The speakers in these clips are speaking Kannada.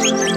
Música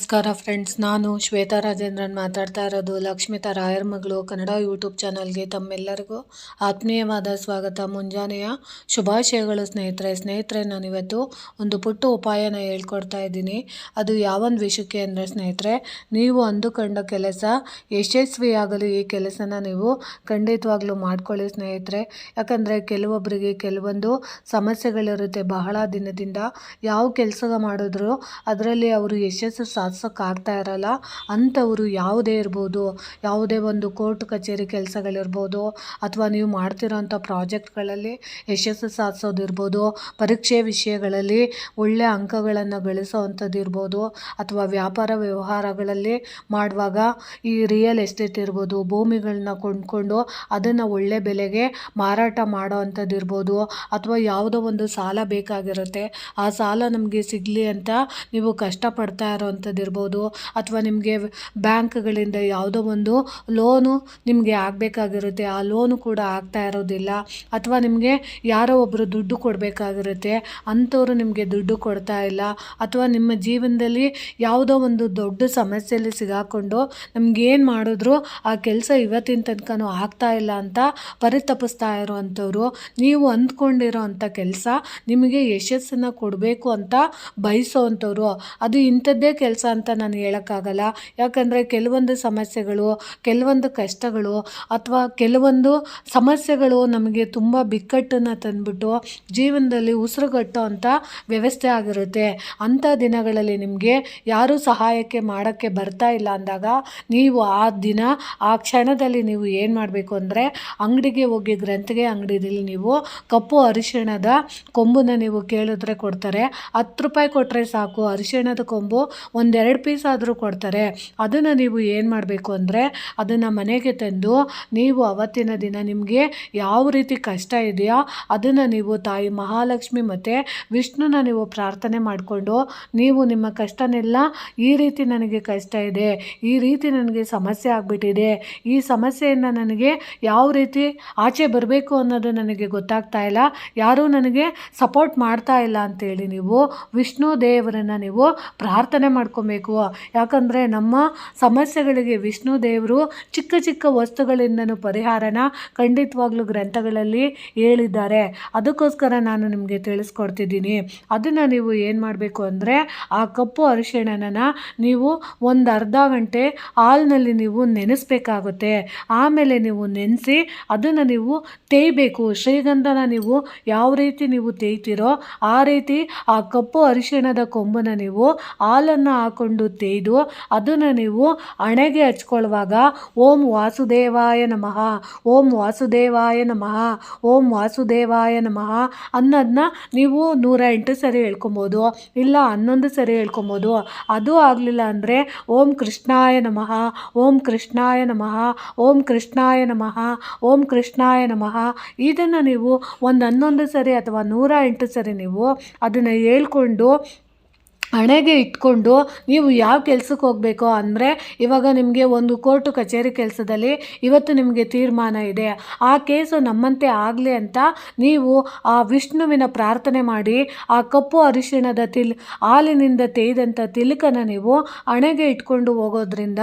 ನಮಸ್ಕಾರ ಫ್ರೆಂಡ್ಸ್, ನಾನು ಶ್ವೇತಾ ರಾಜೇಂದ್ರನ್ ಮಾತಾಡ್ತಾ ಇರೋದು ಲಕ್ಷ್ಮಿತಾ ರಾಯರ್ ಮಗಳು ಕನ್ನಡ ಯೂಟ್ಯೂಬ್ ಚಾನಲ್ಗೆ ತಮ್ಮೆಲ್ಲರಿಗೂ ಆತ್ಮೀಯವಾದ ಸ್ವಾಗತ. ಮುಂಜಾನೆಯ ಶುಭಾಶಯಗಳು ಸ್ನೇಹಿತರೆ. ಸ್ನೇಹಿತರೆ ನಾನಿವತ್ತು ಒಂದು ಪುಟ್ಟ ಉಪಾಯನ ಹೇಳ್ಕೊಡ್ತಾ ಇದ್ದೀನಿ. ಅದು ಯಾವೊಂದು ವಿಷಯಕ್ಕೆ ಅಂದರೆ ಸ್ನೇಹಿತರೆ, ನೀವು ಅಂದುಕೊಂಡ ಕೆಲಸ ಯಶಸ್ವಿಯಾಗಲು, ಈ ಕೆಲಸನ ನೀವು ಖಂಡಿತವಾಗ್ಲೂ ಮಾಡ್ಕೊಳ್ಳಿ ಸ್ನೇಹಿತರೆ. ಯಾಕಂದರೆ ಕೆಲವೊಬ್ಬರಿಗೆ ಕೆಲವೊಂದು ಸಮಸ್ಯೆಗಳಿರುತ್ತೆ. ಬಹಳ ದಿನದಿಂದ ಯಾವ ಕೆಲಸ ಮಾಡಿದ್ರು ಅದರಲ್ಲಿ ಅವರು ಯಶಸ್ಸು ಸಾಧಿಸೋಕ್ಕಾಗ್ತಾ ಇರಲ್ಲ. ಅಂಥವರು ಯಾವುದೇ ಇರ್ಬೋದು, ಯಾವುದೇ ಒಂದು ಕೋರ್ಟ್ ಕಚೇರಿ ಕೆಲಸಗಳಿರ್ಬೋದು, ಅಥವಾ ನೀವು ಮಾಡ್ತಿರೋಂಥ ಪ್ರಾಜೆಕ್ಟ್ಗಳಲ್ಲಿ ಯಶಸ್ಸು ಸಾಧಿಸೋದಿರ್ಬೋದು, ಪರೀಕ್ಷೆ ವಿಷಯಗಳಲ್ಲಿ ಒಳ್ಳೆಯ ಅಂಕಗಳನ್ನು ಇರ್ಬೋದು ಅಥವಾ ವ್ಯಾಪಾರ ವ್ಯವಹಾರಗಳಲ್ಲಿ ಮಾಡುವಾಗ ಈ ರಿಯಲ್ ಎಸ್ಟೇಟ್ ಇರ್ಬೋದು ಭೂಮಿಗಳನ್ನ ಕೊಂಡ್ಕೊಂಡು ಅದನ್ನು ಒಳ್ಳೆ ಬೆಲೆಗೆ ಮಾರಾಟ ಮಾಡೋ ಅಂಥದ್ದು ಇರ್ಬೋದು ಅಥವಾ ಯಾವುದೋ ಒಂದು ಸಾಲ ಬೇಕಾಗಿರುತ್ತೆ. ಆ ಸಾಲ ನಮಗೆ ಸಿಗಲಿ ಅಂತ ನೀವು ಕಷ್ಟಪಡ್ತಾ ಇರೋವಂಥದ್ದು ಇರ್ಬೋದು ಅಥವಾ ನಿಮಗೆ ಬ್ಯಾಂಕ್ಗಳಿಂದ ಯಾವುದೋ ಒಂದು ಲೋನು ನಿಮಗೆ ಆಗಬೇಕಾಗಿರುತ್ತೆ, ಆ ಲೋನು ಕೂಡ ಆಗ್ತಾ ಇರೋದಿಲ್ಲ. ಅಥವಾ ನಿಮಗೆ ಯಾರೋ ಒಬ್ಬರು ದುಡ್ಡು ಕೊಡಬೇಕಾಗಿರುತ್ತೆ, ಅಂಥವ್ರು ನಿಮಗೆ ದುಡ್ಡು ಕೊಡ್ತಾ ಇಲ್ಲ. ಅಥವಾ ನಿಮ್ಮ ಜೀವನದಲ್ಲಿ ಯಾವುದೋ ಒಂದು ದೊಡ್ಡ ಸಮಸ್ಯೆಯಲ್ಲಿ ಸಿಗಾಕೊಂಡು ನಮಗೇನು ಮಾಡಿದ್ರು ಆ ಕೆಲಸ ಇವತ್ತಿನ ತನಕನೂ ಆಗ್ತಾ ಇಲ್ಲ ಅಂತ ಪರಿತಪಿಸ್ತಾ ಇರೋವಂಥವ್ರು ನೀವು ಅಂದ್ಕೊಂಡಿರೋ ಅಂಥ ಕೆಲಸ ನಿಮಗೆ ಯಶಸ್ಸನ್ನು ಕೊಡಬೇಕು ಅಂತ ಬಯಸೋವಂಥವ್ರು ಅದು ಇಂಥದ್ದೇ ಕೆಲಸ ಅಂತ ನಾನು ಹೇಳೋಕ್ಕಾಗಲ್ಲ. ಯಾಕಂದರೆ ಕೆಲವೊಂದು ಸಮಸ್ಯೆಗಳು, ಕೆಲವೊಂದು ಕಷ್ಟಗಳು ಅಥವಾ ಕೆಲವೊಂದು ಸಮಸ್ಯೆಗಳು ನಮಗೆ ತುಂಬ ಬಿಕ್ಕಟ್ಟನ್ನು ತಂದುಬಿಟ್ಟು ಜೀವನದಲ್ಲಿ ಉಸಿರುಗಟ್ಟೋ ಅಂಥ ವ್ಯವಸ್ಥೆ ಆಗಿರುತ್ತೆ. ಅಂಥ ದಿನಗಳಲ್ಲಿ ನಿಮಗೆ ಯಾರೂ ಸಹಾಯಕ್ಕೆ ಮಾಡೋಕ್ಕೆ ಬರ್ತಾ ಇಲ್ಲ ಅಂದಾಗ ನೀವು ಆ ದಿನ, ಆ ಕ್ಷಣದಲ್ಲಿ ನೀವು ಏನು ಮಾಡಬೇಕು ಅಂದರೆ ಅಂಗಡಿಗೆ ಹೋಗಿ ಗ್ರಂಥಿಗೆ, ಅಂಗಡಿಯಲ್ಲಿ ನೀವು ಕಪ್ಪು ಅರಿಶಿಣದ ಕೊಂಬನ್ನು ನೀವು ಕೇಳಿದ್ರೆ ಕೊಡ್ತಾರೆ. ಹತ್ತು ರೂಪಾಯಿ ಕೊಟ್ಟರೆ ಸಾಕು, ಅರಿಶಿಣದ ಕೊಂಬು ಒಂದೆರಡು ಪೀಸ್ ಆದರೂ ಕೊಡ್ತಾರೆ. ಅದನ್ನು ನೀವು ಏನು ಮಾಡಬೇಕು ಅಂದರೆ ಅದನ್ನು ಮನೆಗೆ ತಂದು ನೀವು ಅವತ್ತಿನ ದಿನ ನಿಮಗೆ ಯಾವ ರೀತಿ ಕಷ್ಟ ಇದೆಯೋ ಅದನ್ನು ನೀವು ತಾಯಿ ಮಹಾಲಕ್ಷ್ಮಿ ಮತ್ತು ವಿಷ್ಣುನ ನೀವು ಪ್ರಾರ್ಥನೆ ಮಾಡಿಕೊಂಡು ನೀವು ನಿಮ್ಮ ಕಷ್ಟನೆಲ್ಲ ಈ ರೀತಿ ನನಗೆ ಕಷ್ಟ ಇದೆ, ಈ ರೀತಿ ನನಗೆ ಸಮಸ್ಯೆ ಆಗಿಬಿಟ್ಟಿದೆ, ಈ ಸಮಸ್ಯೆಯನ್ನು ನನಗೆ ಯಾವ ರೀತಿ ಆಚೆ ಬರಬೇಕು ಅನ್ನೋದು ನನಗೆ ಗೊತ್ತಾಗ್ತಾ ಇಲ್ಲ, ಯಾರೂ ನನಗೆ ಸಪೋರ್ಟ್ ಮಾಡ್ತಾ ಇಲ್ಲ ಅಂತೇಳಿ ನೀವು ವಿಷ್ಣು ದೇವರನ್ನು ನೀವು ಪ್ರಾರ್ಥನೆ ಮಾಡ್ಕೊಬೇಕು ಯಾಕಂದರೆ ನಮ್ಮ ಸಮಸ್ಯೆಗಳಿಗೆ ವಿಷ್ಣು ದೇವರು ಚಿಕ್ಕ ಚಿಕ್ಕ ವಸ್ತುಗಳಿಂದನೂ ಪರಿಹಾರನ ಖಂಡಿತವಾಗ್ಲೂ ಗ್ರಂಥಗಳಲ್ಲಿ ಹೇಳಿದ್ದಾರೆ. ಅದಕ್ಕೋಸ್ಕರ ನಾನು ನಿಮಗೆ ತಿಳಿಸ್ಕೊಡ್ತಿದ್ದೀನಿ. ಅದನ್ನು ನೀವು ಏನು ಮಾಡಬೇಕು ಅಂದರೆ ಆ ಕಪ್ಪು ಅರಿಶಿಣನ ನೀವು ಒಂದು ಅರ್ಧ ಗಂಟೆ ಹಾಲಿನಲ್ಲಿ ನೀವು ನೆನೆಸ್ಬೇಕಾಗುತ್ತೆ. ಆಮೇಲೆ ನೀವು ನೆನೆಸಿ ಅದನ್ನು ನೀವು ತೇಯ್ಬೇಕು. ಶ್ರೀಗಂಧನ ನೀವು ಯಾವ ರೀತಿ ನೀವು ತೇಯ್ತಿರೋ ಆ ರೀತಿ ಆ ಕಪ್ಪು ಅರಿಶಿಣದ ಕೊಂಬನ್ನು ನೀವು ಹಾಲನ್ನು ಹಾಕ್ಕೊಂಡು ತೇಯ್ದು ಅದನ್ನು ನೀವು ಹಣೆಗೆ ಹಚ್ಕೊಳ್ಳುವಾಗ, ಓಂ ವಾಸುದೇವಾಯ ನಮಃ, ಓಂ ವಾಸುದೇವಾಯ ನಮಃ, ಓಂ ವಾಸುದೇವಾಯ ನಮಃ ಅನ್ನೋದನ್ನ ನೀವು ನೂರ ಎಂಟು ಸರಿ ಹೇಳ್ಕೊಬೋದು, ಇಲ್ಲ ಹನ್ನೊಂದು ಸರಿ ಹೇಳ್ಕೊಬೋದು. ಅದು ಆಗಲಿಲ್ಲ ಅಂದರೆ ಓಂ ಕೃಷ್ಣಾಯ ನಮಃ, ಓಂ ಕೃಷ್ಣಾಯ ನಮಃ, ಓಂ ಕೃಷ್ಣಾಯ ನಮಃ, ಓಂ ಕೃಷ್ಣಾಯ ನಮಃ. ಇದನ್ನು ನೀವು ಒಂದು ಹನ್ನೊಂದು ಸರಿ ಅಥವಾ ನೂರ ಎಂಟು ಸರಿ ನೀವು ಅದನ್ನು ಹೇಳ್ಕೊಂಡು ಹಣೆಗೆ ಇಟ್ಕೊಂಡು ನೀವು ಯಾವ ಕೆಲಸಕ್ಕೆ ಹೋಗಬೇಕು ಅಂದರೆ ಇವಾಗ ನಿಮಗೆ ಒಂದು ಕೋರ್ಟು ಕಚೇರಿ ಕೆಲಸದಲ್ಲಿ ಇವತ್ತು ನಿಮಗೆ ತೀರ್ಮಾನ ಇದೆ. ಆ ಕೇಸು ನಮ್ಮಂತೆ ಆಗಲಿ ಅಂತ ನೀವು ಆ ವಿಷ್ಣುವಿನ ಪ್ರಾರ್ಥನೆ ಮಾಡಿ, ಆ ಕಪ್ಪು ಅರಿಶಿಣದ ತಿಲ್, ಹಾಲಿನಿಂದ ತೇಯ್ದಂಥ ತಿಲಕನ ನೀವು ಹಣೆಗೆ ಇಟ್ಕೊಂಡು ಹೋಗೋದ್ರಿಂದ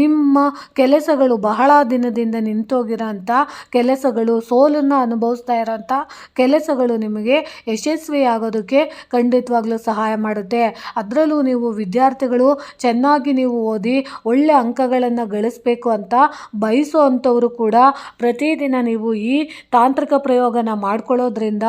ನಿಮ್ಮ ಕೆಲಸಗಳು ಬಹಳ ದಿನದಿಂದ ನಿಂತೋಗಿರೋ ಅಂಥ ಕೆಲಸಗಳು ಸೋಲನ್ನು ಅನುಭವಿಸ್ತಾ ಇರೋಂಥ ಕೆಲಸಗಳು ನಿಮಗೆ ಯಶಸ್ವಿಯಾಗೋದಕ್ಕೆ ಖಂಡಿತವಾಗ್ಲೂ ಸಹಾಯ ಮಾಡುತ್ತೆ. ಅದರಲ್ಲೂ ನೀವು ವಿದ್ಯಾರ್ಥಿಗಳು ಚೆನ್ನಾಗಿ ನೀವು ಓದಿ ಒಳ್ಳೆ ಅಂಕಗಳನ್ನು ಗಳಿಸಬೇಕು ಅಂತ ಬಯಸೋ ಅಂಥವರು ಕೂಡ ಪ್ರತಿದಿನ ನೀವು ಈ ತಾಂತ್ರಿಕ ಪ್ರಯೋಗನ ಮಾಡ್ಕೊಳ್ಳೋದ್ರಿಂದ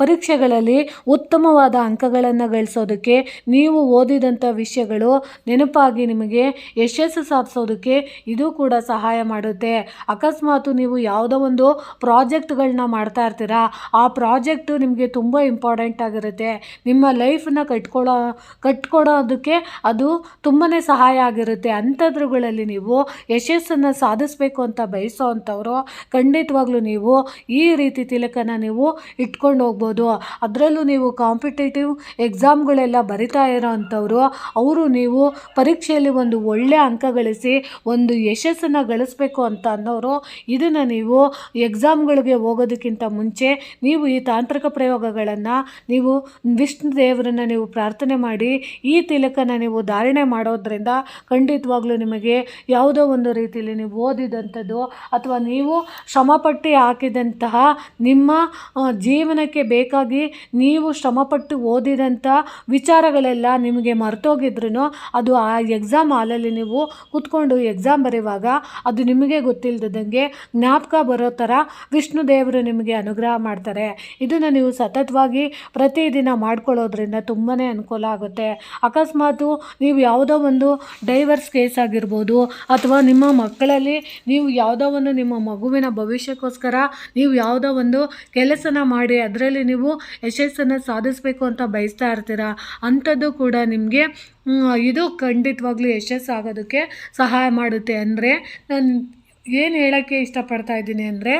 ಪರೀಕ್ಷೆಗಳಲ್ಲಿ ಉತ್ತಮವಾದ ಅಂಕಗಳನ್ನು ಗಳಿಸೋದಕ್ಕೆ ನೀವು ಓದಿದಂಥ ವಿಷಯಗಳು ನೆನಪಾಗಿ ನಿಮಗೆ ಯಶಸ್ಸು ಸಾಧಿಸೋದಕ್ಕೆ ಇದು ಕೂಡ ಸಹಾಯ ಮಾಡುತ್ತೆ. ಅಕಸ್ಮಾತು ನೀವು ಯಾವುದೋ ಒಂದು ಪ್ರಾಜೆಕ್ಟ್ಗಳನ್ನ ಮಾಡ್ತಾ ಇರ್ತೀರಾ, ಆ ಪ್ರಾಜೆಕ್ಟು ನಿಮಗೆ ತುಂಬ ಇಂಪಾರ್ಟೆಂಟ್ ಆಗಿರುತ್ತೆ. ನಿಮ್ಮ ಲೈಫನ್ನ ಕಟ್ಕೊಳ್ಳೋ ಕಟ್ಕೊಡೋದಕ್ಕೆ ಅದು ತುಂಬಾ ಸಹಾಯ ಆಗಿರುತ್ತೆ. ಅಂಥದ್ರುಗಳಲ್ಲಿ ನೀವು ಯಶಸ್ಸನ್ನು ಸಾಧಿಸಬೇಕು ಅಂತ ಬಯಸೋ ಅಂಥವ್ರು ಖಂಡಿತವಾಗ್ಲೂ ನೀವು ಈ ರೀತಿ ತಿಲಕನ ನೀವು ಇಟ್ಕೊಂಡು ಹೋಗ್ಬೋದು. ಅದರಲ್ಲೂ ನೀವು ಕಾಂಪಿಟೇಟಿವ್ ಎಕ್ಸಾಮ್ಗಳೆಲ್ಲ ಬರಿತಾ ಇರೋ ಅಂಥವ್ರು, ಅವರು ನೀವು ಪರೀಕ್ಷೆಯಲ್ಲಿ ಒಂದು ಒಳ್ಳೆ ಅಂಕ ಗಳಿಸಿ ಒಂದು ಯಶಸ್ಸನ್ನು ಗಳಿಸ್ಬೇಕು ಅಂತ ಅನ್ನೋರು, ಇದನ್ನು ನೀವು ಎಕ್ಸಾಮ್ಗಳಿಗೆ ಹೋಗೋದಕ್ಕಿಂತ ಮುಂಚೆ ನೀವು ಈ ತಾಂತ್ರಿಕ ಪ್ರಯೋಗಗಳನ್ನು ನೀವು ವಿಷ್ಣು ದೇವರನ್ನು ನೀವು ಪ್ರಾರ್ಥನೆ ಮಾಡಿ ಈ ತಿಲಕನ ನೀವು ಧಾರಣೆ ಮಾಡೋದ್ರಿಂದ ಖಂಡಿತವಾಗ್ಲೂ ನಿಮಗೆ ಯಾವುದೋ ಒಂದು ರೀತಿಯಲ್ಲಿ ನೀವು ಓದಿದಂಥದ್ದು ಅಥವಾ ನೀವು ಶ್ರಮಪಟ್ಟು ಹಾಕಿದಂತಹ ನಿಮ್ಮ ಜೀವನಕ್ಕೆ ಬೇಕಾಗಿ ನೀವು ಶ್ರಮಪಟ್ಟು ಓದಿದಂಥ ವಿಚಾರಗಳೆಲ್ಲ ನಿಮಗೆ ಮರ್ತೋಗಿದ್ರು ಅದು ಆ ಎಕ್ಸಾಮ್ ಹಾಲಲ್ಲಿ ನೀವು ಕೂತ್ಕೊಂಡು ಎಕ್ಸಾಮ್ ಬರೆಯುವಾಗ ಅದು ನಿಮಗೆ ಗೊತ್ತಿಲ್ಲದಂಗೆ ಜ್ಞಾಪಕ ಬರೋ ಥರ ವಿಷ್ಣು ದೇವರು ನಿಮಗೆ ಅನುಗ್ರಹ ಮಾಡ್ತಾರೆ. ಇದನ್ನು ನೀವು ಸತತವಾಗಿ ಪ್ರತಿದಿನ ಮಾಡ್ಕೊಳ್ಳೋದ್ರಿಂದ ತುಂಬಾ ಅನುಕೂಲ ಆಗುತ್ತೆ. ಅಕಸ್ಮಾತು ನೀವು ಯಾವುದೋ ಒಂದು ಡೈವರ್ಸ್ ಕೇಸ್ ಆಗಿರ್ಬೋದು ಅಥವಾ ನಿಮ್ಮ ಮಕ್ಕಳಲ್ಲಿ ನೀವು ಯಾವುದೋ ಒಂದು ನಿಮ್ಮ ಮಗುವಿನ ಭವಿಷ್ಯಕ್ಕೋಸ್ಕರ ನೀವು ಯಾವುದೋ ಒಂದು ಕೆಲಸನ ಮಾಡಿ ಅದರಲ್ಲಿ ನೀವು ಯಶಸ್ಸನ್ನು ಸಾಧಿಸಬೇಕು ಅಂತ ಬಯಸ್ತಾ ಇರ್ತೀರ? ಅಂಥದ್ದು ಕೂಡ ನಿಮಗೆ ಇದು ಖಂಡಿತವಾಗ್ಲೂ ಯಶಸ್ಸಾಗೋದಕ್ಕೆ ಸಹಾಯ ಮಾಡುತ್ತೆ. ಅಂದರೆ ನಾನು ಏನು ಹೇಳೋಕ್ಕೆ ಇಷ್ಟಪಡ್ತಾ ಇದ್ದೀನಿ ಅಂದರೆ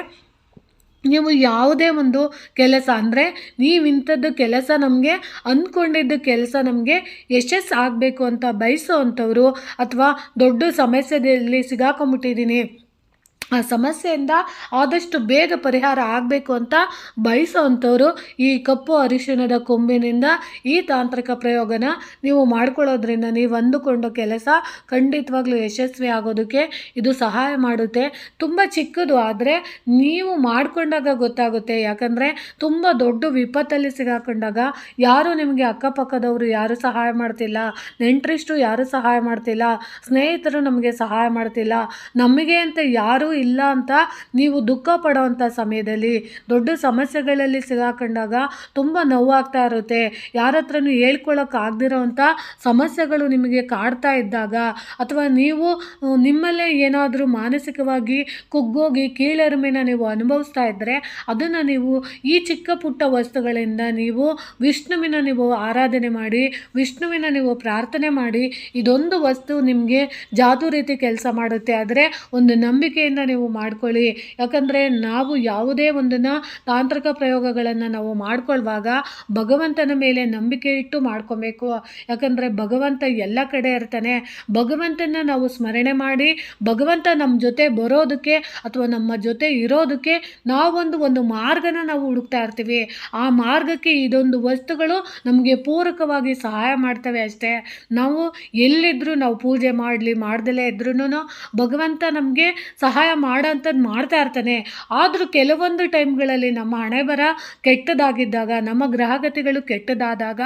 ನೀವು ಯಾವುದೇ ಒಂದು ಕೆಲಸ ಅಂದರೆ ನೀವು ಇಂಥದ್ದು ಕೆಲಸ ನಮಗೆ ಅಂದ್ಕೊಂಡಿದ್ದ ಕೆಲಸ ನಮಗೆ ಯಶಸ್ಸು ಆಗಬೇಕು ಅಂತ ಬಯಸೋ ಅಂಥವ್ರು ಅಥವಾ ದೊಡ್ಡ ಸಮಸ್ಯೆಯಲ್ಲಿ ಸಿಗಾಕೊಂಬಿಟ್ಟಿದ್ದೀನಿ ಆ ಸಮಸ್ಯೆಯಿಂದ ಆದಷ್ಟು ಬೇಗ ಪರಿಹಾರ ಆಗಬೇಕು ಅಂತ ಬಯಸೋ ಅಂಥವ್ರು ಈ ಕಪ್ಪು ಅರಿಶಿಣದ ಕೊಂಬಿನಿಂದ ಈ ತಾಂತ್ರಿಕ ಪ್ರಯೋಗನ ನೀವು ಮಾಡ್ಕೊಳ್ಳೋದ್ರಿಂದ ನೀವು ಅಂದುಕೊಂಡ ಕೆಲಸ ಖಂಡಿತವಾಗ್ಲೂ ಯಶಸ್ವಿ ಆಗೋದಕ್ಕೆ ಇದು ಸಹಾಯ ಮಾಡುತ್ತೆ. ತುಂಬ ಚಿಕ್ಕದು ಆದರೆ ನೀವು ಮಾಡಿಕೊಂಡಾಗ ಗೊತ್ತಾಗುತ್ತೆ. ಯಾಕಂದರೆ ತುಂಬ ದೊಡ್ಡ ವಿಪತ್ತಲ್ಲಿ ಸಿಗಾಕೊಂಡಾಗ ಯಾರು ನಿಮಗೆ ಅಕ್ಕಪಕ್ಕದವರು ಯಾರು ಸಹಾಯ ಮಾಡ್ತಿಲ್ಲ. ನೆಂಟರಿಷ್ಟು ಯಾರು ಸಹಾಯ ಮಾಡ್ತಿಲ್ಲ. ಸ್ನೇಹಿತರು ನಮಗೆ ಸಹಾಯ ಮಾಡ್ತಿಲ್ಲ. ನಮಗೆ ಅಂತ ಯಾರೂ ಇಲ್ಲ ಅಂತ ನೀವು ದುಃಖ ಪಡೋವಂಥ ಸಮಯದಲ್ಲಿ ದೊಡ್ಡ ಸಮಸ್ಯೆಗಳಲ್ಲಿ ಸಿಗಾಕೊಂಡಾಗ ತುಂಬ ನೋವಾಗ್ತಾ ಇರುತ್ತೆ. ಯಾರ ಹತ್ರನೂ ಹೇಳ್ಕೊಳ್ಳೋಕ್ಕಾಗದಿರೋ ಅಂಥ ಸಮಸ್ಯೆಗಳು ನಿಮಗೆ ಕಾಡ್ತಾ ಇದ್ದಾಗ ಅಥವಾ ನೀವು ನಿಮ್ಮಲ್ಲೇ ಏನಾದರೂ ಮಾನಸಿಕವಾಗಿ ಕುಗ್ಗೋಗಿ ಕೀಳರಿಮೆನ ನೀವು ಅನುಭವಿಸ್ತಾ ಇದ್ದರೆ ಅದನ್ನು ನೀವು ಈ ಚಿಕ್ಕ ಪುಟ್ಟ ವಸ್ತುಗಳಿಂದ ನೀವು ವಿಷ್ಣುವಿನ ನೀವು ಆರಾಧನೆ ಮಾಡಿ, ವಿಷ್ಣುವಿನ ನೀವು ಪ್ರಾರ್ಥನೆ ಮಾಡಿ ಇದೊಂದು ವಸ್ತು ನಿಮಗೆ ಜಾದೂ ರೀತಿ ಕೆಲಸ ಮಾಡುತ್ತೆ. ಆದರೆ ಒಂದು ನಂಬಿಕೆಯಿಂದ ನೀವು ಮಾಡ್ಕೊಳ್ಳಿ. ಯಾಕಂದರೆ ನಾವು ಯಾವುದೇ ಒಂದನ್ನು ತಾಂತ್ರಿಕ ಪ್ರಯೋಗಗಳನ್ನು ನಾವು ಮಾಡ್ಕೊಳ್ಳುವಾಗ ಭಗವಂತನ ಮೇಲೆ ನಂಬಿಕೆ ಇಟ್ಟು ಮಾಡ್ಕೊಬೇಕು. ಯಾಕಂದರೆ ಭಗವಂತ ಎಲ್ಲ ಕಡೆ ಇರ್ತಾನೆ. ಭಗವಂತನ ನಾವು ಸ್ಮರಣೆ ಮಾಡಿ, ಭಗವಂತ ನಮ್ಮ ಜೊತೆ ಬರೋದಕ್ಕೆ ಅಥವಾ ನಮ್ಮ ಜೊತೆ ಇರೋದಕ್ಕೆ ನಾವೊಂದು ಒಂದು ಮಾರ್ಗನ ನಾವು ಹುಡುಕ್ತಾ ಇರ್ತೀವಿ. ಆ ಮಾರ್ಗಕ್ಕೆ ಇದೊಂದು ವಸ್ತುಗಳು ನಮಗೆ ಪೂರಕವಾಗಿ ಸಹಾಯ ಮಾಡ್ತವೆ ಅಷ್ಟೇ. ನಾವು ಎಲ್ಲಿದ್ದರೂ ನಾವು ಪೂಜೆ ಮಾಡಲಿ, ಮಾಡ್ದಲೇ ಇದ್ರೂ ಭಗವಂತ ನಮಗೆ ಸಹಾಯ ಮಾಡೋಂಥದ್ದು ಮಾಡ್ತಾ ಇರ್ತಾನೆ. ಆದರೂ ಕೆಲವೊಂದು ಟೈಮ್ಗಳಲ್ಲಿ ನಮ್ಮ ಹಣೆ ಬರ ಕೆಟ್ಟದಾಗಿದ್ದಾಗ, ನಮ್ಮ ಗ್ರಹಗತಿಗಳು ಕೆಟ್ಟದಾದಾಗ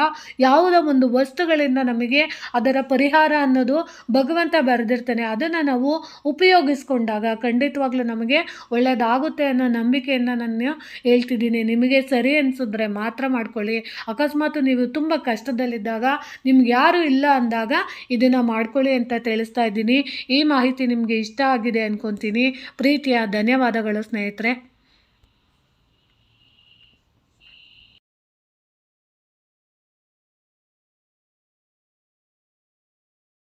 ಯಾವುದೋ ಒಂದು ವಸ್ತುಗಳಿಂದ ನಮಗೆ ಅದರ ಪರಿಹಾರ ಅನ್ನೋದು ಭಗವಂತ ಬರೆದಿರ್ತಾನೆ. ಅದನ್ನು ನಾವು ಉಪಯೋಗಿಸ್ಕೊಂಡಾಗ ಖಂಡಿತವಾಗ್ಲೂ ನಮಗೆ ಒಳ್ಳೆಯದಾಗುತ್ತೆ ಅನ್ನೋ ನಂಬಿಕೆಯನ್ನು ನಾನು ಹೇಳ್ತಿದ್ದೀನಿ. ನಿಮಗೆ ಸರಿ ಅನಿಸಿದ್ರೆ ಮಾತ್ರ ಮಾಡ್ಕೊಳ್ಳಿ. ಅಕಸ್ಮಾತ್ ನೀವು ತುಂಬ ಕಷ್ಟದಲ್ಲಿದ್ದಾಗ, ನಿಮ್ಗೆ ಯಾರು ಇಲ್ಲ ಅಂದಾಗ ಇದನ್ನು ಮಾಡ್ಕೊಳ್ಳಿ ಅಂತ ತಿಳಿಸ್ತಾ ಇದ್ದೀನಿ. ಈ ಮಾಹಿತಿ ನಿಮಗೆ ಇಷ್ಟ ಆಗಿದೆ ಅನ್ಕೊತೀನಿ. ಪ್ರೀತಿಯ ಧನ್ಯವಾದಗಳು ಸ್ನೇಹಿತರೆ.